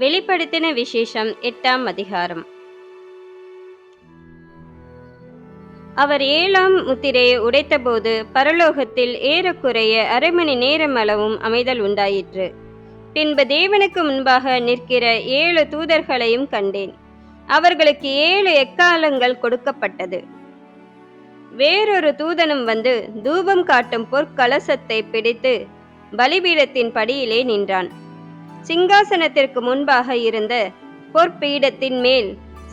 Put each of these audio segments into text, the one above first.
வெளிப்படுத்தின விசேஷம் எட்டாம் அதிகாரம். அவர் ஏழாம் முத்திரையை உடைத்தபோது பரலோகத்தில் ஏறக்குறைய அரை மணி நேரம் அளவும் அமைதல் உண்டாயிற்று. பின்பு தேவனுக்கு முன்பாக நிற்கிற ஏழு தூதர்களையும் கண்டேன். அவர்களுக்கு ஏழு எக்காலங்கள் கொடுக்கப்பட்டது. வேறொரு தூதனும் வந்து தூபம் காட்டும் பொற்கலசத்தை பிடித்து பலிபீடத்தின் படியிலே நின்றான். சிங்காசனத்திற்கு முன்பாக இருந்த பொற்பீடத்தின் மேல்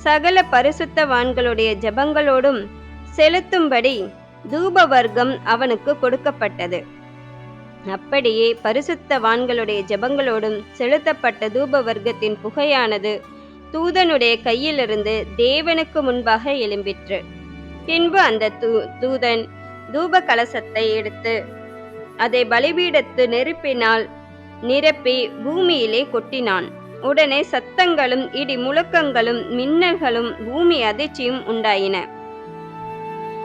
சகல பரிசுத்தவான்களுடைய ஜெபங்களோடும் செலுத்தும்படி தூப வர்க்கம் அவனுக்கு கொடுக்கப்பட்டது. அப்படியே பரிசுத்தவான்களுடைய ஜெபங்களோடும் செலுத்தப்பட்ட தூப வர்க்கத்தின் புகையானது தூதனுடைய கையிலிருந்து தேவனுக்கு முன்பாக எழும்பிற்று. பின்பு அந்த தூ தூதன் தூப கலசத்தை எடுத்து அதை பலிபீடத்து நெருப்பினால் நிரப்பி பூமியிலே கொட்டினான். உடனே சத்தங்களும் இடி முழக்கங்களும் மின்னல்களும் பூமி அதிர்ச்சியும் உண்டாயின.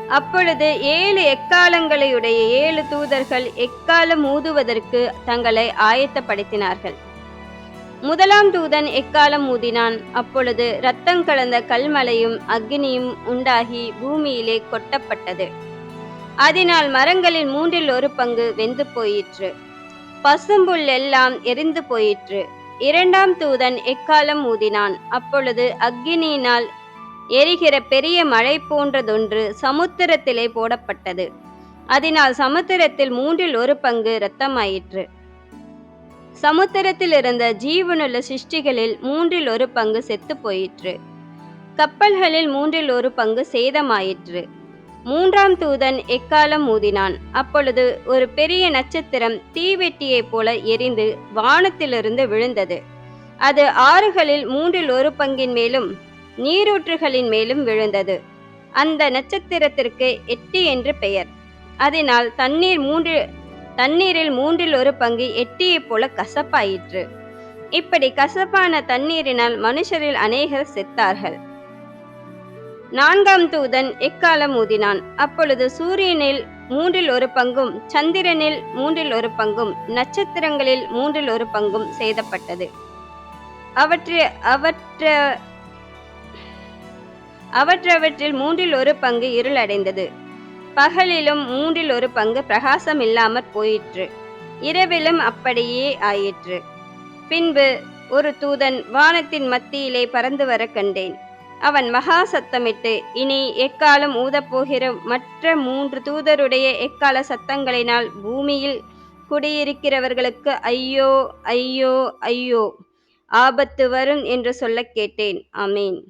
அப்பொழுது ஏழு எக்காலங்களையுடைய ஏழு தூதர்கள் எக்காலம் ஊதுவதற்கு தங்களை ஆயத்தப்படுத்தினார்கள். முதலாம் தூதன் எக்காலம் ஊதினான்? அப்பொழுது இரத்தம் கலந்த கல்மலையும் அக்னியும் உண்டாகி பூமியிலே கொட்டப்பட்டது. அதனால் மரங்களில் மூன்றில் ஒரு பங்கு வெந்து போயிற்று. பசும்புல் எல்லாம் எரிந்து போயிற்று. இரண்டாம் தூதன் எக்காலம் ஊதினான். அப்பொழுது அக்கினியினால் எரிகிற பெரிய மழை போன்றதொன்று சமுத்திரத்திலே போடப்பட்டது. அதனால் சமுத்திரத்தில் மூன்றில் ஒரு பங்கு இரத்தமாயிற்று. சமுத்திரத்தில் இருந்த ஜீவனுள்ள சிருஷ்டிகளில் மூன்றில் ஒரு பங்கு செத்து போயிற்று. கப்பல்களில் மூன்றில் ஒரு பங்கு சேதமாயிற்று. மூன்றாம் தூதன் எக்காலம் ஊதினான்? அப்பொழுது ஒரு பெரிய நட்சத்திரம் தீவெட்டியைப் போல எரிந்து வானத்திலிருந்து விழுந்தது. அது ஆறுகளில் மூன்றில் ஒரு பங்கின் மேலும் நீரூற்றுகளின் மேலும் விழுந்தது. அந்த நட்சத்திரத்திற்கு எட்டி என்று பெயர். அதனால் தண்ணீர் மூன்று தண்ணீரில் மூன்றில் ஒரு பங்கு எட்டியைப் போல கசப்பாயிற்று. இப்படி கசப்பான தண்ணீரினால் மனுஷரில் அநேகர் செத்தார்கள். நான்காம் தூதன் எக்காலம் ஊதினான்? அப்பொழுது சூரியனில் மூன்றில் ஒரு பங்கும் சந்திரனில் மூன்றில் ஒரு பங்கும் நட்சத்திரங்களில் மூன்றில் ஒரு பங்கும் சேதப்பட்டது அவற்றை அவற்ற அவற்றவற்றில் மூன்றில் ஒரு பங்கு இருளடைந்தது. பகலிலும் மூன்றில் ஒரு பங்கு பிரகாசம் இல்லாமற் போயிற்று. இரவிலும் அப்படியே ஆயிற்று. பின்பு ஒரு தூதன் வானத்தின் மத்தியிலே பறந்து வர கண்டேன். அவன் மகா சத்தமிட்டு இனி எக்காலம் ஊதப்போகிற மற்ற மூன்று தூதருடைய எக்கால சத்தங்களினால் பூமியில் குடியிருக்கிறவர்களுக்கு ஐயோ ஐயோ ஐயோ ஆபத்து வரும் என்று சொல்லக் கேட்டேன். அமீன்